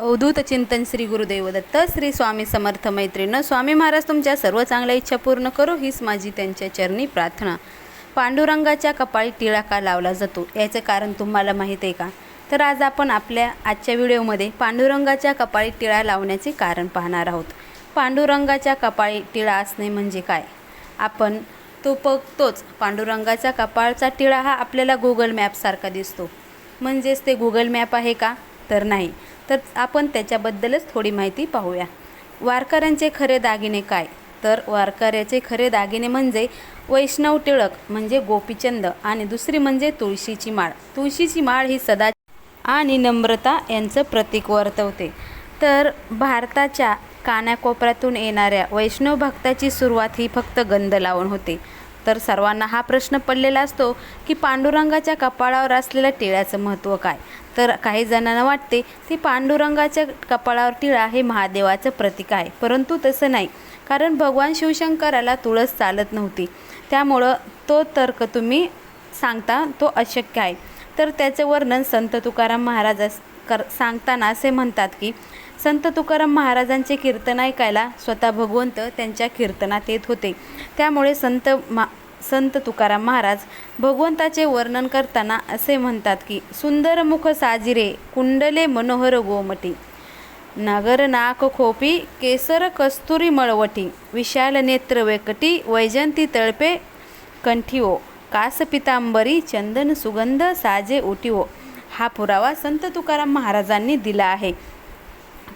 अवधूत चिंतन श्री गुरुदेव दत्त श्री स्वामी समर्थ मैत्रीण. स्वामी महाराज तुमच्या सर्व चांगल्या इच्छा पूर्ण करो हीच माझी त्यांच्या चरणी प्रार्थना. पांडुरंगाच्या कपाळी टिळा का लावला जातो? याचं कारण तुम्हाला माहीत आहे का? तर आज आपण आपल्या आजच्या व्हिडिओमध्ये पांडुरंगाच्या कपाळी टिळा लावण्याचे कारण पाहणार आहोत. पांडुरंगाच्या कपाळी टिळा असणे म्हणजे काय? आपण तो बघतोच. पांडुरंगाचा कपाळचा टिळा हा आपल्याला गुगल मॅपसारखा दिसतो. म्हणजेच ते गुगल मॅप आहे का? तर नाही. तर आपण त्याच्याबद्दलच थोडी माहिती पाहूया. वारकऱ्यांचे खरे दागिने काय? तर वारकऱ्याचे खरे दागिने म्हणजे वैष्णव टिळक म्हणजे गोपीचंद आणि दुसरी म्हणजे तुळशीची माळ. तुळशीची माळ ही सदा आणि नम्रता यांचं प्रतीक वर्तवते. तर भारताच्या कानाकोपऱ्यातून येणाऱ्या वैष्णव भक्ताची सुरुवात ही फक्त गंध लावून होते. तर सर्वांना हा प्रश्न पडलेला असतो की पांडुरंगाच्या कपाळावर असलेल्या टिळ्याचं महत्त्व काय? तर काही जणांना वाटते ती पांडुरंगाच्या कपाळावर टिळा हे महादेवाचं प्रतीक आहे. परंतु तसं नाही. कारण भगवान शिवशंकराला तुळस चालत नव्हती. त्यामुळं तो तर्क तुम्ही सांगता तो अशक्य आहे. तर त्याचे वर्णन संत तुकाराम महाराज कर सांगताना असे म्हणतात की संत तुकाराम महाराजांचे कीर्तन ऐकायला स्वतः भगवंत त्यांच्या कीर्तनात येत होते. त्यामुळे संत मा संत तुकाराम महाराज भगवंताचे वर्णन करताना असे म्हणतात की सुंदर मुख साजिरे कुंडले मनोहर गोमटी. नागर नाक खोपी केसर कस्तुरी मळवटी. विशाल नेत्र वेकटी वैजंती तळपे कंठीओ कास पितांबरी चंदन सुगंध साजे उटीओ हा पुरावा संत तुकाराम महाराजांनी दिला आहे.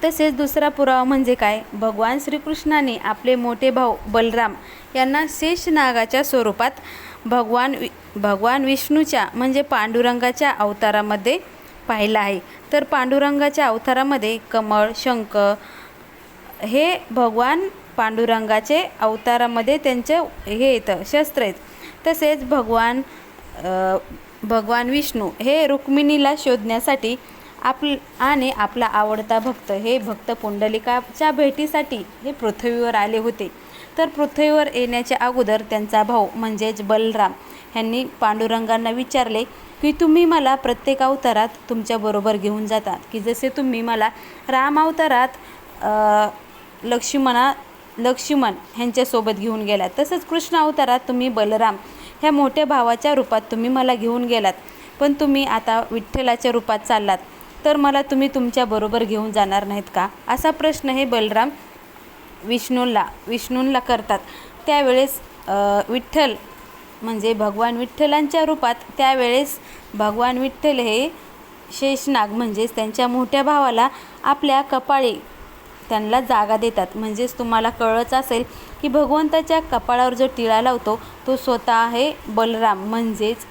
तसेच दुसरा पुरावा म्हणजे काय? भगवान श्रीकृष्णाने आपले मोठे भाऊ बलराम यांना शेषनागाच्या स्वरूपात भगवान वि भगवान विष्णूच्या म्हणजे पांडुरंगाच्या अवतारामध्ये पाहिलं आहे. तर पांडुरंगाच्या अवतारामध्ये कमळ शंख हे भगवान पांडुरंगाचे अवतारामध्ये त्यांचे हे येतं शस्त्र आहेत. तसेच भगवान भगवान विष्णू हे रुक्मिणीला शोधण्यासाठी आप आणि आपला आवडता भक्त हे भक्त पुंडलिकाच्या भेटीसाठी हे पृथ्वीवर आले होते. तर पृथ्वीवर येण्याच्या अगोदर त्यांचा भाऊ म्हणजेच बलराम ह्यांनी पांडुरंगांना विचारले की तुम्ही मला प्रत्येक अवतारात तुमच्याबरोबर घेऊन जातात की जसे तुम्ही मला राम अवतारात लक्ष्मणा लक्ष्मण ह्यांच्यासोबत घेऊन गेलात तसंच कृष्ण अवतारात तुम्ही बलराम ह्या मोठ्या भावाच्या रूपात तुम्ही मला घेऊन गेलात. पण तुम्ही आता विठ्ठलाच्या रूपात चाललात. तर मला तुम्ही तुमच्याबरोबर घेऊन जाणार नाहीत का? असा प्रश्न हे बलराम विष्णूला विष्णूंला करतात. त्यावेळेस विठ्ठल म्हणजे भगवान विठ्ठलांच्या रूपात त्यावेळेस भगवान विठ्ठल हे शेषनाग म्हणजेच त्यांच्या मोठ्या भावाला आपल्या कपाळी त्यांना जागा देतात. म्हणजेच तुम्हाला कळच असेल की भगवंताच्या कपाळावर जो टिळा लावतो तो स्वतः आहे बलराम. म्हणजेच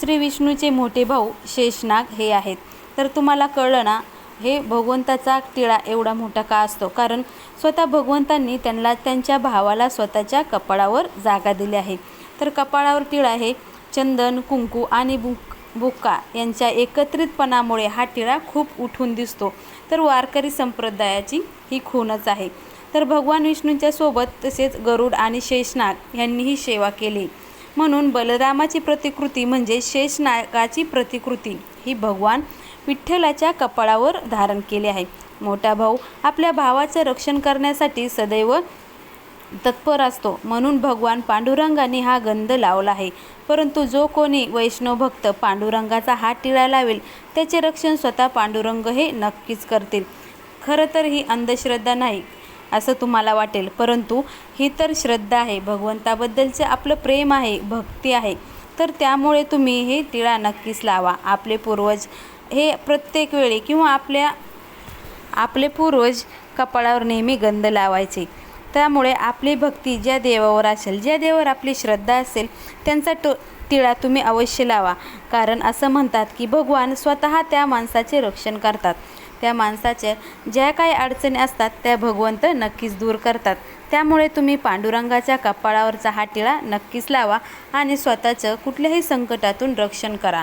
श्री विष्णूचे मोठे भाऊ शेषनाग हे आहेत. तर तुम्हाला कळलं ना हे भगवंताचा टिळा एवढा मोठा का असतो? कारण स्वतः भगवंतांनी त्यांना त्यांच्या भावाला स्वतःच्या कपाळावर जागा दिली आहे. तर कपाळावर टिळा हे चंदन कुंकू आणि बुक बुक्का यांच्या एकत्रितपणामुळे हा टिळा खूप उठून दिसतो. तर वारकरी संप्रदायाची ही खूणच आहे. तर भगवान विष्णूंच्या सोबत तसेच गरुड आणि शेषनाग यांनीही सेवा केली. म्हणून बलरामाची प्रतिकृती म्हणजे शेषनागाची प्रतिकृती ही भगवान विठ्ठलाच्या कपाळावर धारण केले आहे. मोठा भाऊ आपल्या भावाचं रक्षण करण्यासाठी सदैव तत्पर असतो. म्हणून भगवान पांडुरंगाने हा गंध लावला आहे. परंतु जो कोणी वैष्णव भक्त पांडुरंगाचा हात टिळा लावेल त्याचे रक्षण स्वतः पांडुरंग हे नक्कीच करतील. खरं तर ही अंधश्रद्धा नाही असं तुम्हाला वाटेल. परंतु ही तर श्रद्धा आहे. भगवंताबद्दलचे आपलं प्रेम आहे भक्ती आहे. तर त्यामुळे तुम्ही हे टिळा नक्कीच लावा. आपले पूर्वज हे प्रत्येक वेळी किंवा आपल्या आपले पूर्वज कपाळावर नेहमी गंध लावायचे. त्यामुळे आपली भक्ती ज्या देवावर असेल ज्या देवावर आपली श्रद्धा असेल त्यांचा टो टिळा तुम्ही अवश्य लावा. कारण असं म्हणतात की भगवान स्वतः त्या माणसाचे रक्षण करतात. त्या माणसाच्या ज्या काही अडचणी असतात त्या भगवंत नक्कीच दूर करतात. त्यामुळे तुम्ही पांडुरंगाच्या कपाळावरचा हा टिळा नक्कीच लावा आणि स्वतःचं कुठल्याही संकटातून रक्षण करा.